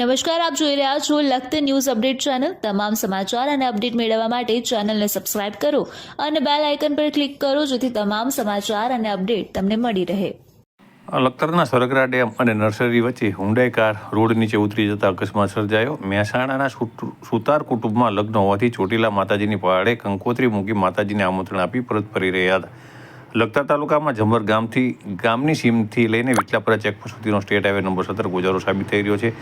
નમસ્કાર, આપ જોઈ રહ્યા છો લખત ન્યૂઝ અપડેટ ચેનલ. તમામ સમાચાર અને અપડેટ મેળવવા માટે ચેનલને સબસ્ક્રાઇબ કરો અને બેલ આઇકન પર ક્લિક કરો જેથી તમામ સમાચાર અને અપડેટ તમને મળી રહે. લખતરના સરગરા ડેમ અને નર્સરી વચ્ચે હુંડાઈ કાર રોડ નીચે ઉતરી જતા અકસ્માત સર્જાયો. મહેસાણાના સુત- સુતાર કુટુંબમાં લગ્ન હોવાથી ચોટીલા માતાજીની પહાડે કંકોત્રી મૂકી માતાજીને આમંત્રણ આપી પરત ફરી રહ્યા હતા. લખતર તાલુકામાં જંબર ગામથી, ગામની સીમથી લઈને વિટલાપરા ચેકપોસ્ટ સુધીનો સ્ટેટ હાઈવે નંબર સત્તર ગુજારો સાબિત થઈ રહ્યો છે.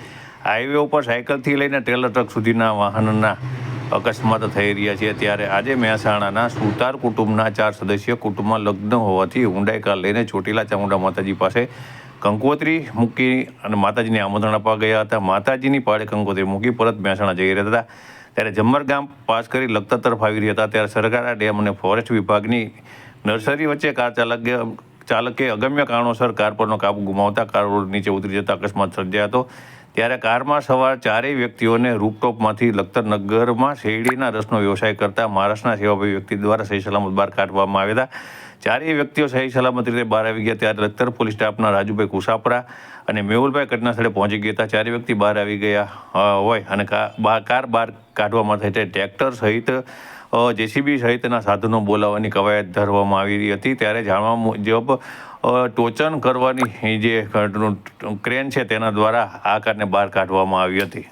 હાઈવે ઉપર સાયકલથી લઈને ટ્રેલર ટ્રક સુધીના વાહનના અકસ્માત થઈ રહ્યા છે. ત્યારે આજે મહેસાણાના સુતાર કુટુંબના ચાર સદસ્ય કુટુંબમાં લગ્ન હોવાથી હુંડાઈ કાર લઈને ચોટીલા ચામુંડા માતાજી પાસે કંકોત્રી મૂકી અને માતાજીને આમંત્રણ આપવા ગયા હતા. માતાજીની પાડે કંકોત્રી મૂકી પરત મહેસાણા જઈ રહ્યા હતા. ત્યારે જમ્મર ગામ પાસ કરી લગતા તરફ આવી રહ્યા હતા. ત્યારે સરકારા ડેમ અને ફોરેસ્ટ વિભાગની નર્સરી વચ્ચે કાર ચાલકે ચાલકે અગમ્ય કારણોસર કાર પરનો કાબુ ગુમાવતા કાર રોડ નીચે ઉતરી જતા અકસ્માત સર્જાયો હતો. ત્યારે કારમાં સવાર ચારેય વ્યક્તિઓને રૂપટોપમાંથી લખતરનગરમાં શેરડીના રસનો વ્યવસાય કરતા મહારાષ્ટ્રના સેવાભાઈ વ્યક્તિ દ્વારા સહી સલામત બહાર કાઢવામાં આવ્યા હતા. ચારેય વ્યક્તિઓ સહી સલામત રીતે બહાર આવી ગયા ત્યારે લખતર પોલીસ સ્ટાફના રાજુભાઈ કુસાપરા અને મેહુલભાઈ ઘટના સ્થળે પહોંચી ગયા હતા. ચારેય વ્યક્તિ બહાર આવી ગયા હોય અને કાર બહાર કાઢવામાં થઈ તે ટ્રેક્ટર સહિત જેસીબી સહિતના સાધનો બોલાવવાની કવાયત ધરવામાં આવી હતી. ત્યારે જાણવા મુજબ ટોચન કરવાની જે ક્રેન છે તેના દ્વારા આ કારને બહાર કાઢવામાં આવી હતી.